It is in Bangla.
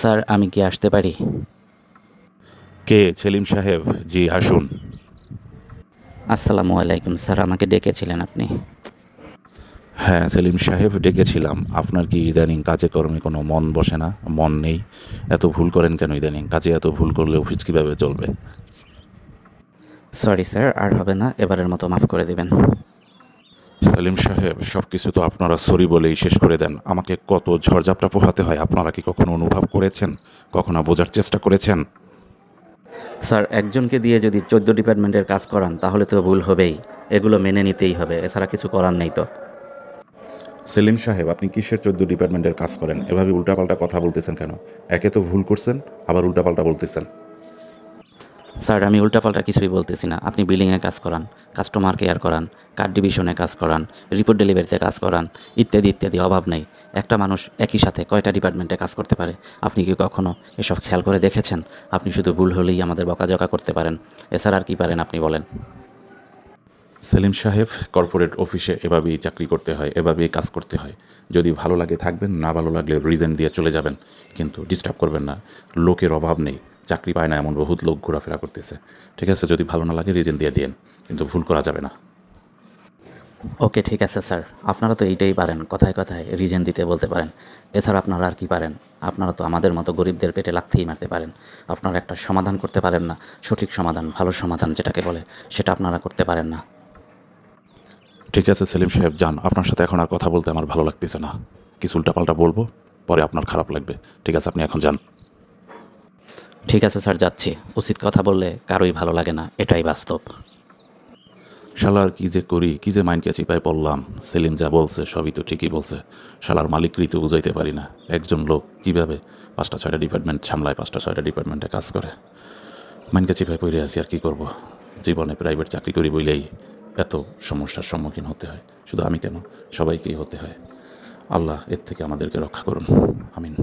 স্যার আমি কি আসতে পারি? কে সেলিম সাহেব? জি আসুন। আসসালামু আলাইকুম স্যার আমাকে ডেকেছিলেন আপনি। হ্যাঁ সেলিম সাহেব ডেকেছিলাম। আপনার কি ইদানিং কাজে কর্মে কোনো মন বসে না? মন নেই? এত ভুল করেন কেন ইদানিং? কাজে এত ভুল করলে অফিস কীভাবে চলবে? সরি স্যার আর হবে না এবারের মতো মাফ করে দেবেন। সেলিম সাহেব সব কিছু তো আপনারা সরি বলেই শেষ করে দেন। আমাকে কত ঝড়ঝাপটা পোহাতে হয় আপনারা কি কখনো অনুভব করেছেন? কখনো বোঝার চেষ্টা করেছেন? স্যার একজনকে দিয়ে যদি চোদ্দ ডিপার্টমেন্টের কাজ করান তাহলে তো ভুল হবেই। এগুলো মেনে নিতেই হবে এছাড়া কিছু করার নেই তো। সেলিম সাহেব আপনি কিসের চোদ্দ ডিপার্টমেন্টের কাজ করেন? এভাবে উল্টাপাল্টা কথা বলতেছেন কেন? একে তো ভুল করছেন আবার উল্টাপাল্টা বলতেছেন। স্যার, আমি উল্টাপাল্টা কিছুই বলতেছি না। আপনি বিলিংয়ে কাজ করান কাস্টমার কেয়ার করান কার্ড ডিভিশনে কাজ করান, রিপোর্ট ডেলিভারিতে কাজ করান, ইত্যাদি ইত্যাদি, অভাব নেই। একটা মানুষ একই সাথে কয়টা ডিপার্টমেন্টে কাজ করতে পারে? আপনি কি কখনো এসব খেয়াল করে দেখেছেন? আপনি শুধু ভুল হলেই আমাদের বকাঝকা করতে পারেন। এছাড়া আর কি পারেন আপনি বলেন। সেলিম সাহেব, কর্পোরেট অফিসে এভাবেই চাকরি করতে হয়, এভাবেই কাজ করতে হয়। যদি ভালো লাগে থাকবেন, না ভালো লাগলে রিজন দিয়ে চলে যাবেন। কিন্তু ডিস্টার্ব করবেন না। লোকের অভাব নেই। চাকরি পায় না এমন বহুত লোক ঘোরাফেরা করতেছে। ঠিক আছে যদি ভালো না লাগে রিজেন দিয়ে দিন কিন্তু ভুল করা যাবে না। ওকে ঠিক আছে স্যার। আপনারা তো এইটাই পারেন কথায় কথায় রিজেন দিতে বলতে পারেন। এছাড়া আপনারা আর কি পারেন? আপনারা তো আমাদের মতো গরিবদের পেটে লাথিই মারতে পারেন। আপনারা একটা সমাধান করতে পারেন না সঠিক সমাধান ভালো সমাধান যেটাকে বলে সেটা আপনারা করতে পারেন না। ঠিক আছে সেলিম সাহেব যান। আপনার সাথে এখন আর কথা বলতে আমার ভালো লাগতেছে না। কিছু উল্টাপাল্টা বলব পরে আপনার খারাপ লাগবে। ঠিক আছে আপনি এখন যান। ঠিক আছে স্যার, যাচ্ছি। উচিত কথা বললে কারোই ভালো লাগে না, এটাই বাস্তব। শালার কি যে করি, কি যে মাইন্ডকে চিপায় পড়লাম, সেলিম যা বলছে, সবই তো ঠিকই বলছে। শালার মালিকরই তো বুঝাইতে পারি না। একজন লোক কীভাবে পাঁচটা, ছয়টা ডিপার্টমেন্ট সামলায়, পাঁচটা, ছয়টা ডিপার্টমেন্টে কাজ করে? মাইন্ডকে চিপায় পড়ে আছি, আর কী করব? জীবনে প্রাইভেট চাকরি করি বইলেই এত সমস্যার সম্মুখীন হতে হয়। শুধু আমি কেন? সবাইকেই হতে হয়। আল্লাহ এর থেকে আমাদেরকে রক্ষা করুন। আমিন।